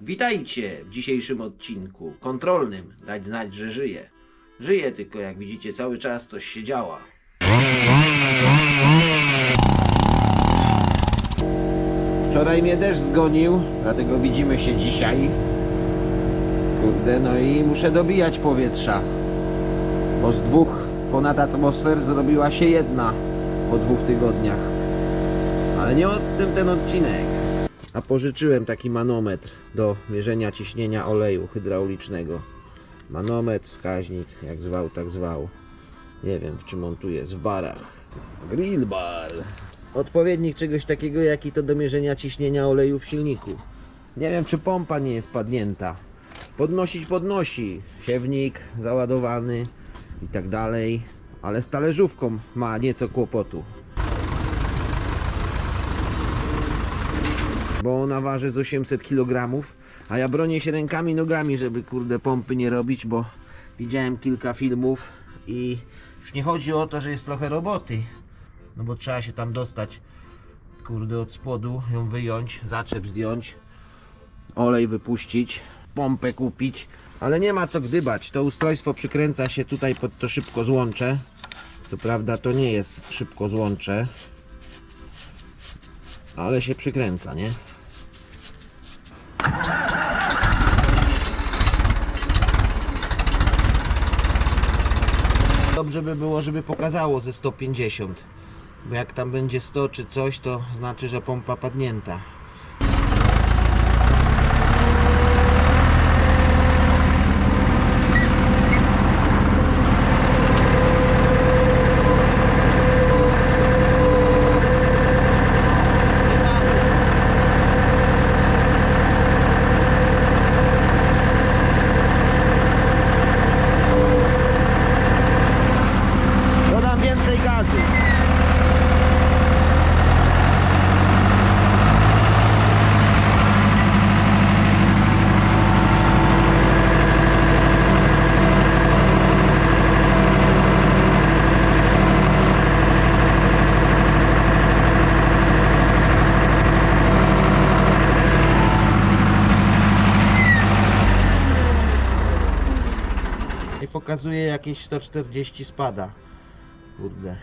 Witajcie w dzisiejszym odcinku kontrolnym. Dać znać, że żyje. Żyje, tylko jak widzicie, cały czas coś się działa. Wczoraj mnie deszcz zgonił, dlatego widzimy się dzisiaj. Kurde, no i muszę dobijać powietrza. Bo z dwóch ponad atmosfer zrobiła się jedna po dwóch tygodniach. Ale nie o tym ten odcinek. A pożyczyłem taki manometr do mierzenia ciśnienia oleju hydraulicznego. Manometr, wskaźnik, jak zwał, tak zwał. Nie wiem, w czym on tu jest, w barach. Grill bar. Odpowiednik czegoś takiego, jaki to do mierzenia ciśnienia oleju w silniku. Nie wiem, czy pompa nie jest padnięta. Podnosić podnosi. Siewnik załadowany i tak dalej. Ale z talerzówką ma nieco kłopotu. bo ona waży z 800 kg, a ja bronię się rękami, nogami, żeby kurde pompy nie robić, bo widziałem kilka filmów i już nie chodzi o to, że jest trochę roboty, no bo trzeba się tam dostać kurde od spodu, ją wyjąć, zaczep zdjąć, olej wypuścić, pompę kupić, ale nie ma co gdybać, to ustrojstwo przykręca się tutaj pod to szybko złącze, co prawda to nie jest szybko złącze, ale się przykręca, nie? Dobrze by było, żeby pokazało ze 150. Bo jak tam będzie 100 czy coś, to znaczy, że pompa padnięta. Pokazuje jakieś 140 spada. Kurde.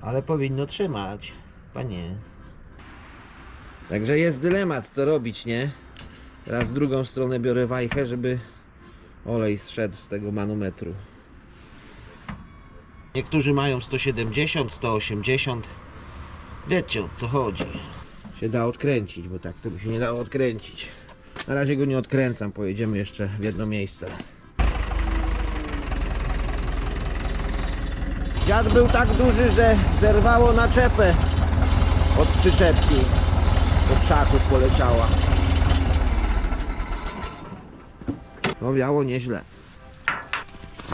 Ale powinno trzymać. Panie. Także jest dylemat, co robić, nie? Teraz drugą stronę biorę wajchę, żeby olej zszedł z tego manometru. Niektórzy mają 170, 180. Wiecie o co chodzi. Się da odkręcić, bo tak to by się nie dało odkręcić. Na razie go nie odkręcam, pojedziemy jeszcze w jedno miejsce. Dziad był tak duży, że zerwało naczepę od przyczepki. Do krzaków poleciała. No wiało nieźle.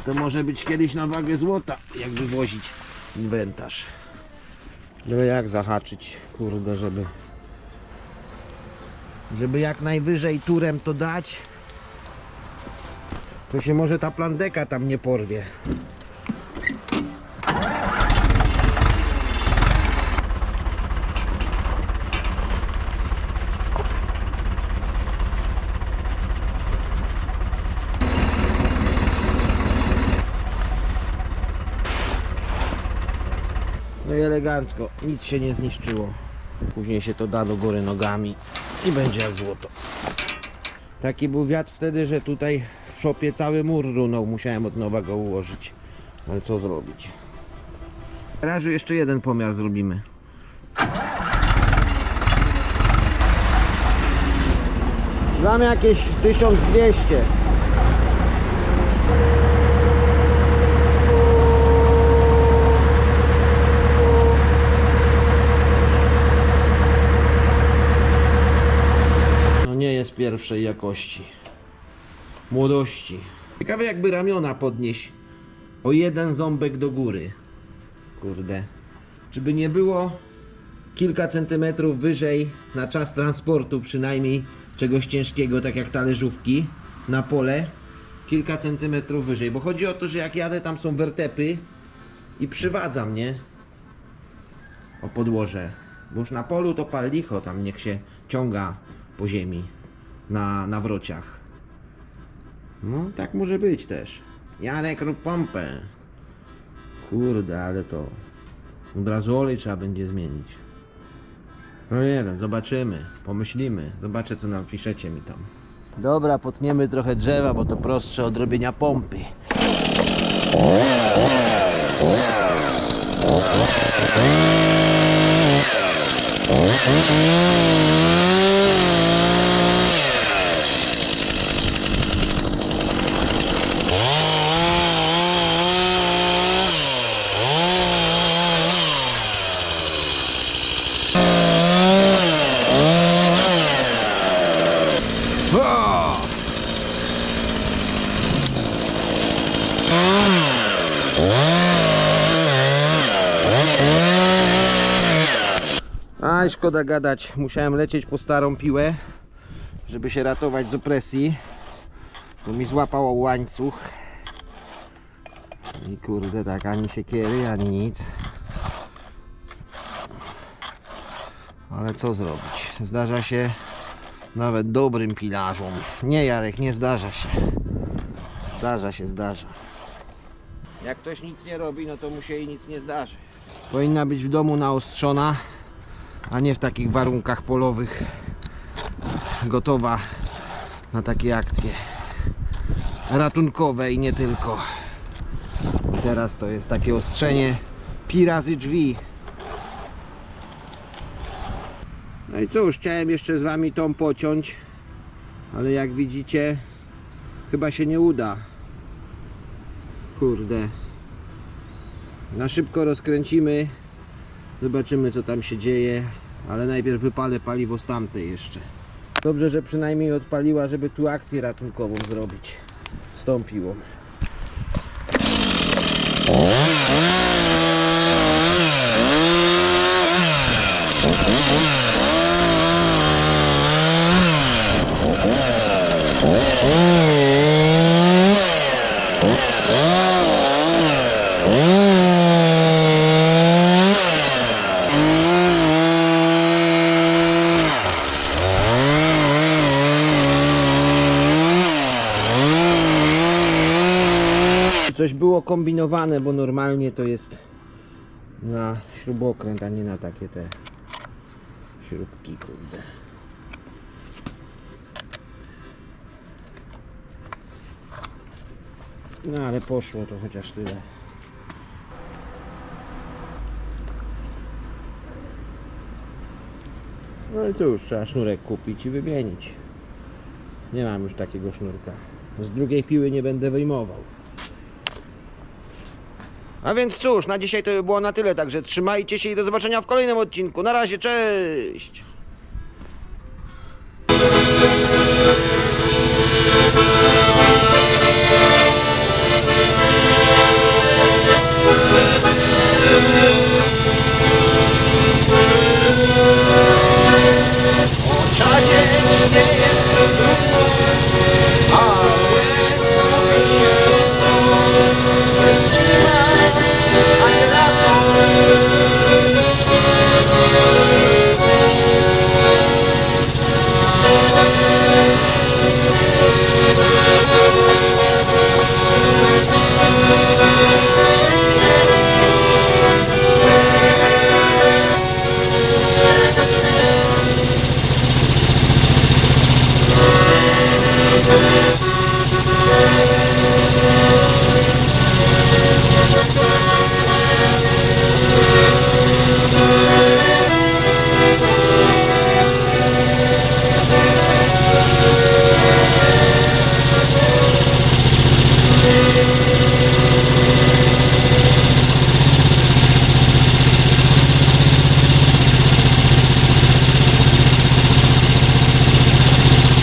To może być kiedyś na wagę złota, jak wywozić inwentarz. No jak zahaczyć, kurde, żeby żeby jak najwyżej turem to dać to się może ta plandeka tam nie porwie. Elegancko, nic się nie zniszczyło. Później się to da do góry nogami i będzie jak złoto. Taki był wiatr wtedy, że tutaj w szopie cały mur runął. Musiałem od nowa go ułożyć. Ale co zrobić? W jeszcze jeden pomiar zrobimy. Dam jakieś 1200. No nie jest pierwszej jakości. Młodości. Ciekawe jakby ramiona podnieść o jeden ząbek do góry. Kurde. Czy by nie było kilka centymetrów wyżej na czas transportu przynajmniej czegoś ciężkiego, tak jak talerzówki na pole. Kilka centymetrów wyżej, bo chodzi o to, że jak jadę tam są wertepy i przywadza mnie o podłoże. Bo już na polu to pal licho, tam niech się ciąga po ziemi na, na wrociach. No, tak może być też. Janek rób pompę. Kurde, ale to od razu olej trzeba będzie zmienić. No nie wiem, zobaczymy, pomyślimy. Zobaczę co napiszecie mi tam. Dobra, potniemy trochę drzewa, bo to prostsze od robienia pompy. O! Szkoda gadać. Musiałem lecieć po starą piłę, żeby się ratować z opresji. To mi złapało łańcuch. I kurde, tak, ani siekiery, ani nic. Ale co zrobić? Zdarza się nawet dobrym pilarzom. Nie Jarek, nie zdarza się. Zdarza się, zdarza. Jak ktoś nic nie robi, no to mu się i nic nie zdarzy. Powinna być w domu naostrzona, a nie w takich warunkach polowych. Gotowa na takie akcje ratunkowe i nie tylko. Teraz to jest takie ostrzenie pi razy drzwi. No i cóż, chciałem jeszcze z Wami tą pociąć, ale jak widzicie, chyba się nie uda. Kurde. Na szybko rozkręcimy, zobaczymy co tam się dzieje, ale najpierw wypalę paliwo z tamtej jeszcze. Dobrze, że przynajmniej odpaliła, żeby tu akcję ratunkową zrobić z tą piłą. Coś było kombinowane, bo normalnie to jest na śrubokręt, a nie na takie te śrubki, kurde. No ale poszło to chociaż tyle. No i cóż, trzeba sznurek kupić i wymienić. Nie mam już takiego sznurka. Z drugiej piły nie będę wyjmował. A więc cóż, na dzisiaj to by było na tyle, także trzymajcie się i do zobaczenia w kolejnym odcinku. Na razie, cześć!